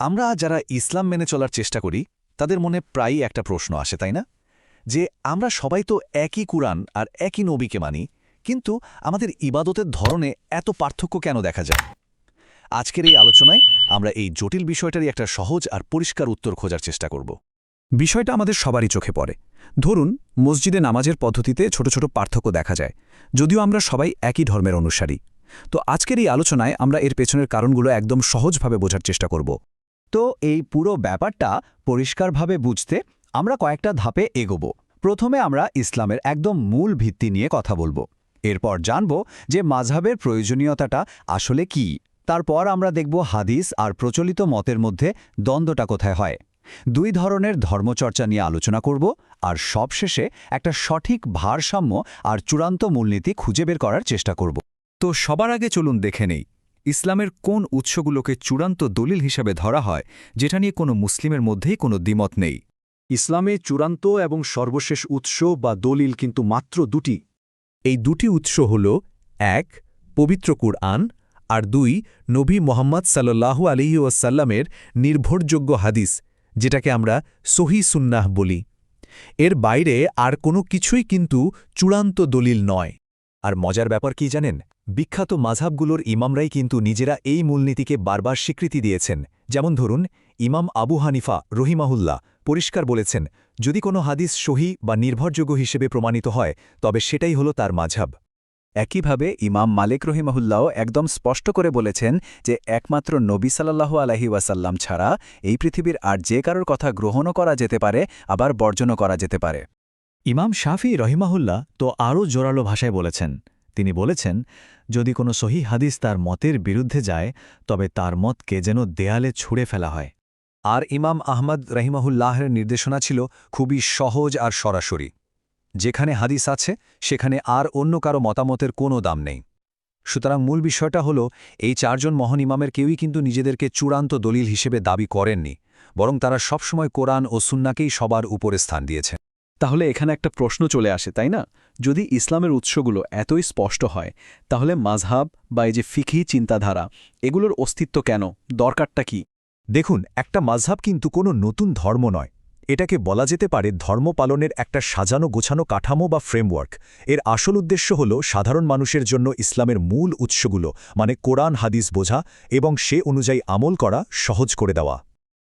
আমরা যারা ইসলাম মেনে চলার চেষ্টা করি, তাদের মনে প্রায়ই একটা প্রশ্ন আসে, তাই না? যে আমরা সবাই তো একই কুরআন আর একই নবীকে মানি, কিন্তু আমাদের ইবাদতের ধরনে এত পার্থক্য কেন দেখা যায়? আজকের এই আলোচনায় আমরা এই জটিল বিষয়টারই একটা সহজ আর পরিষ্কার উত্তর খোঁজার চেষ্টা করব। বিষয়টা আমাদের সবারই চোখে পড়ে। ধরুন, মসজিদে নামাজের পদ্ধতিতে ছোট ছোট পার্থক্য দেখা যায়, যদিও আমরা সবাই একই ধর্মের অনুসারী। তো আজকের এই আলোচনায় আমরা এর পেছনের কারণগুলো একদম সহজভাবে বোঝার চেষ্টা করব। তো এই পুরো ব্যাপারটা পরিষ্কারভাবে বুঝতে আমরা কয়েকটা ধাপে এগোব। প্রথমে আমরা ইসলামের একদম মূল ভিত্তি নিয়ে কথা বলব। এরপর জানব যে মাঝহাবের প্রয়োজনীয়তাটা আসলে কি। তারপর আমরা দেখব হাদিস আর প্রচলিত মতের মধ্যে দ্বন্দ্বটা কোথায় হয়। দুই ধরনের ধর্মচর্চা নিয়ে আলোচনা করব আর সবশেষে একটা সঠিক ভারসাম্য আর চূড়ান্ত মূলনীতি খুঁজে বের করার চেষ্টা করব। তো সবার আগে চলুন দেখে নেই ইসলামের কোন উৎসগুলোকে চূড়ান্ত দলিল হিসাবে ধরা হয় যেটা নিয়ে কোনো মুসলিমের মধ্যেই কোনো দ্বিমত নেই। ইসলামে চূড়ান্ত এবং সর্বশেষ উৎস বা দলিল কিন্তু মাত্র দুটি। এই দুটি উৎস হল এক পবিত্র কুরআন আর দুই নবী মোহাম্মদ সাল্লাল্লাহু আলিহি ওয়াসাল্লামের নির্ভরযোগ্য হাদিস যেটাকে আমরা সহি সুন্নাহ বলি। এর বাইরে আর কোনো কিছুই কিন্তু চূড়ান্ত দলিল নয়। আর মজার ব্যাপার কি জানেন? বিখ্যাত মাঝহাবগুলোর ইমামরাই কিন্তু নিজেরা এই মূলনীতিকে বারবার স্বীকৃতি দিয়েছেন। যেমন ধরুন, ইমাম আবু হানিফা রহিমাহুল্লাহ পরিষ্কার বলেছেন, যদি কোনো হাদিস সহি বা নির্ভরযোগ্য হিসেবে প্রমাণিত হয়, তবে সেটাই হলো তার মাঝহাব। একইভাবে ইমাম মালিক রহিমাহুল্লাহ একদম স্পষ্ট করে বলেছেন যে, একমাত্র নবী সাল্লাল্লাহু আলহি ওয়াসাল্লাম ছাড়া এই পৃথিবীর আর যে কারোর কথা গ্রহণও করা যেতে পারে, আবার বর্জনও করা যেতে পারে। ইমাম শাফি রহিমাহুল্লাহ তো আরও জোরালো ভাষায় বলেছেন। তিনি বলেছেন, যদি কোনো সহি হাদিস তার মতের বিরুদ্ধে যায়, তবে তার মতকে যেন দেয়ালে ছুঁড়ে ফেলা হয়। আর ইমাম আহমদ রহিমাহুল্লাহের নির্দেশনা ছিল খুবই সহজ আর সরাসরি। যেখানে হাদিস আছে, সেখানে আর অন্য কারও মতামতের কোনো দাম নেই। সুতরাং মূল বিষয়টা হল, এই চারজন মহান ইমামের কেউই কিন্তু নিজেদেরকে চূড়ান্ত দলিল হিসেবে দাবি করেননি, বরং তারা সবসময় কোরআন ও সুন্নাকেই সবার উপরে স্থান দিয়েছেন। তাহলে এখানে একটা প্রশ্ন চলে আসে, তাই না? যদি ইসলামের উৎসগুলো এতই স্পষ্ট হয়, তাহলে মাঝহাব বা এই যে ফিকি চিন্তাধারা, এগুলোর অস্তিত্ব কেন? দরকারটা কি? দেখুন, একটা মাঝহাব কিন্তু কোনো নতুন ধর্ম নয়। এটাকে বলা যেতে পারে ধর্ম পালনের একটা সাজানো গোছানো কাঠামো বা ফ্রেমওয়ার্ক। এর আসল উদ্দেশ্য হল সাধারণ মানুষের জন্য ইসলামের মূল উৎসগুলো মানে কোরআন, হাদিস বোঝা এবং সে অনুযায়ী আমল করা সহজ করে দেওয়া।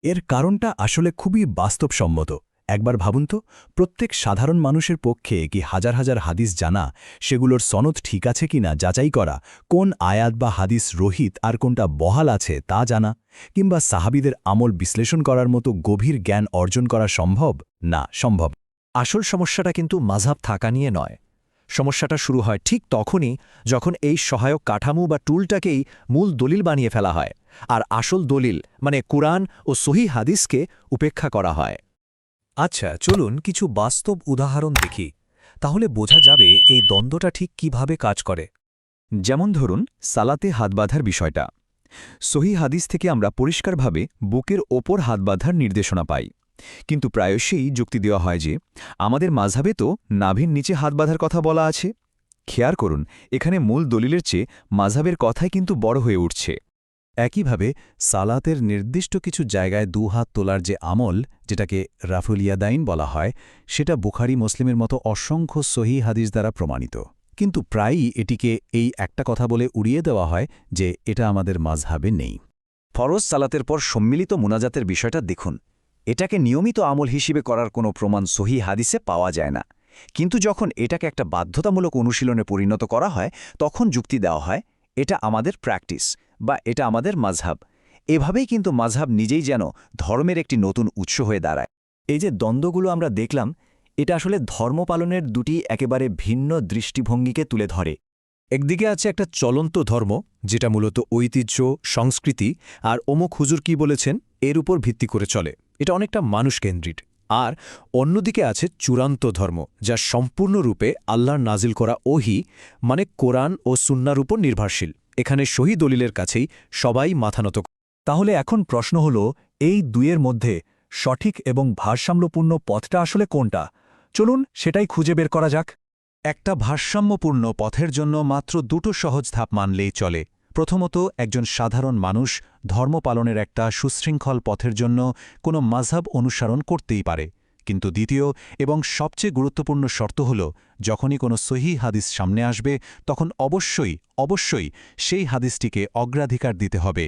এর কারণটা আসলে খুবই বাস্তবসম্মত। একবার ভাবুন তো, প্রত্যেক সাধারণ মানুষের পক্ষে কি হাজার হাজার হাদিস জানা, সেগুলোর সনদ ঠিক আছে কিনা যাচাই করা, কোন আয়াত বা হাদিস রোহিত আর কোনটা বহাল আছে তা জানা, কিংবা সাহাবিদের আমল বিশ্লেষণ করার মতো গভীর জ্ঞান অর্জন করা সম্ভব? না, সম্ভব। আসল সমস্যাটা কিন্তু মাঝহাব থাকা নিয়ে নয়। সমস্যাটা শুরু হয় ঠিক তখনই যখন এই সহায়ক কাঠামো বা টুলটাকেই মূল দলিল বানিয়ে ফেলা হয়, আর আসল দলিল মানে কুরআন ও সহি হাদিসকে উপেক্ষা করা হয়। আচ্ছা চলুন কিছু বাস্তব উদাহরণ দেখি। তাহলে বোঝা যাবে এই দ্বন্দ্বটা ঠিক কীভাবে কাজ করে। যেমন ধরুন, সালাতে হাত বাঁধার বিষয়টা। সহি হাদিস থেকে আমরা পরিষ্কারভাবে বুকের ওপর হাত বাঁধার নির্দেশনা পাই। কিন্তু প্রায়শই যুক্তি দেওয়া হয় যে, আমাদের মাঝাবে তো নাভির নিচে হাত বাঁধার কথা বলা আছে। খেয়াল করুন, এখানে মূল দলিলের চেয়ে মাঝাবের কথাই কিন্তু বড় হয়ে উঠছে। একইভাবে সালাতের নির্দিষ্ট কিছু জায়গায় দুহাত তোলার যে আমল, যেটাকে রাফুলিয়াদাইন বলা হয়, সেটা বুখারি, মুসলিমের মতো অসংখ্য সহি হাদিস দ্বারা প্রমাণিত। কিন্তু প্রায়ই এটিকে এই একটা কথা বলে উড়িয়ে দেওয়া হয় যে এটা আমাদের মাঝহাবে নেই। ফরজ সালাতের পর সম্মিলিত মুনাজাতের বিষয়টা দেখুন। এটাকে নিয়মিত আমল হিসেবে করার কোনো প্রমাণ সহি হাদিসে পাওয়া যায় না। কিন্তু যখন এটাকে একটা বাধ্যতামূলক অনুশীলনে পরিণত করা হয়, তখন যুক্তি দেওয়া হয়, এটা আমাদের প্র্যাকটিস বা এটা আমাদের মাঝহাব। এভাবেই কিন্তু মাঝহাব নিজেই যেন ধর্মের একটি নতুন উৎস হয়ে দাঁড়ায়। এই যে দ্বন্দ্বগুলো আমরা দেখলাম, এটা আসলে ধর্ম পালনের দুটি একেবারে ভিন্ন দৃষ্টিভঙ্গিকে তুলে ধরে। একদিকে আছে একটা চলন্ত ধর্ম, যেটা মূলত ঐতিহ্য, সংস্কৃতি আর অমুক হুজুর কি বলেছেন, এর উপর ভিত্তি করে চলে। এটা অনেকটা মানুষকেন্দ্রিক। আর অন্যদিকে আছে চূড়ান্ত ধর্ম, যা সম্পূর্ণরূপে আল্লাহর নাজিল করা ওহি মানে কোরআন ও সুন্নার উপর নির্ভরশীল। এখানে শহীদ দলিলের কাছেই সবাই মাথানত তাহলে এখন প্রশ্ন হল, এই দুইয়ের মধ্যে সঠিক এবং ভারসাম্যপূর্ণ পথটা আসলে কোনটা? চলুন সেটাই খুঁজে বের করা যাক। একটা ভারসাম্যপূর্ণ পথের জন্য মাত্র দুটো সহজ ধাপ মানলেই চলে। প্রথমত, একজন সাধারণ মানুষ ধর্ম পালনের একটা সুশৃঙ্খল পথের জন্য কোনো মাঝহাব অনুসরণ করতেই পারে। কিন্তু দ্বিতীয় এবং সবচেয়ে গুরুত্বপূর্ণ শর্ত হল, যখনই কোনো সহি হাদিস সামনে আসবে, তখন অবশ্যই অবশ্যই সেই হাদিসটিকে অগ্রাধিকার দিতে হবে।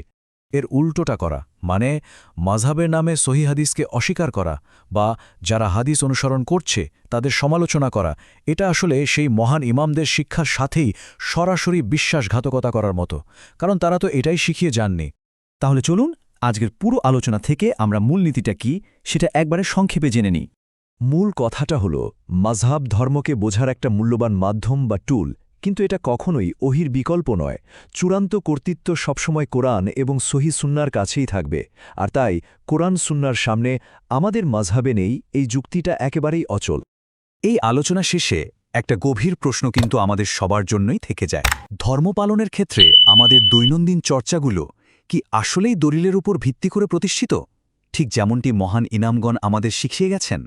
এর উল্টোটা করা মানে মাঝহাবের নামে সহি হাদিসকে অস্বীকার করা বা যারা হাদিস অনুসরণ করছে, তাদের সমালোচনা করা, এটা আসলে সেই মহান ইমামদের শিক্ষার সাথেই সরাসরি বিশ্বাসঘাতকতা করার মতো, কারণ তারা তো এটাই শিখিয়ে যাননি। তাহলে চলুন আজকের পুরো আলোচনা থেকে আমরা মূলনীতিটা কি সেটা একবারে সংক্ষেপে জেনে নিই। মূল কথাটা হল মাঝহাব ধর্মকে বোঝার একটা মূল্যবান মাধ্যম বা টুল কিন্তু এটা কখনোই ওহির বিকল্প নয়। চূড়ান্ত কর্তৃত্ব সবসময় কোরআন এবং সহি সুন্নার কাছেই থাকবে। আর তাই, কোরআন সুন্নার সামনে আমাদের মাঝহাবে নেই, এই যুক্তিটা একেবারেই অচল। এই আলোচনা শেষে একটা গভীর প্রশ্ন কিন্তু আমাদের সবার জন্যই থেকে যায়। ধর্ম পালনের ক্ষেত্রে আমাদের দৈনন্দিন চর্চাগুলো কি আসলেই দলিলের উপর ভিত্তি করে প্রতিষ্ঠিত? ঠিক যেমনটি মহান ইনামগণ আমাদের শিখিয়ে গেছেন।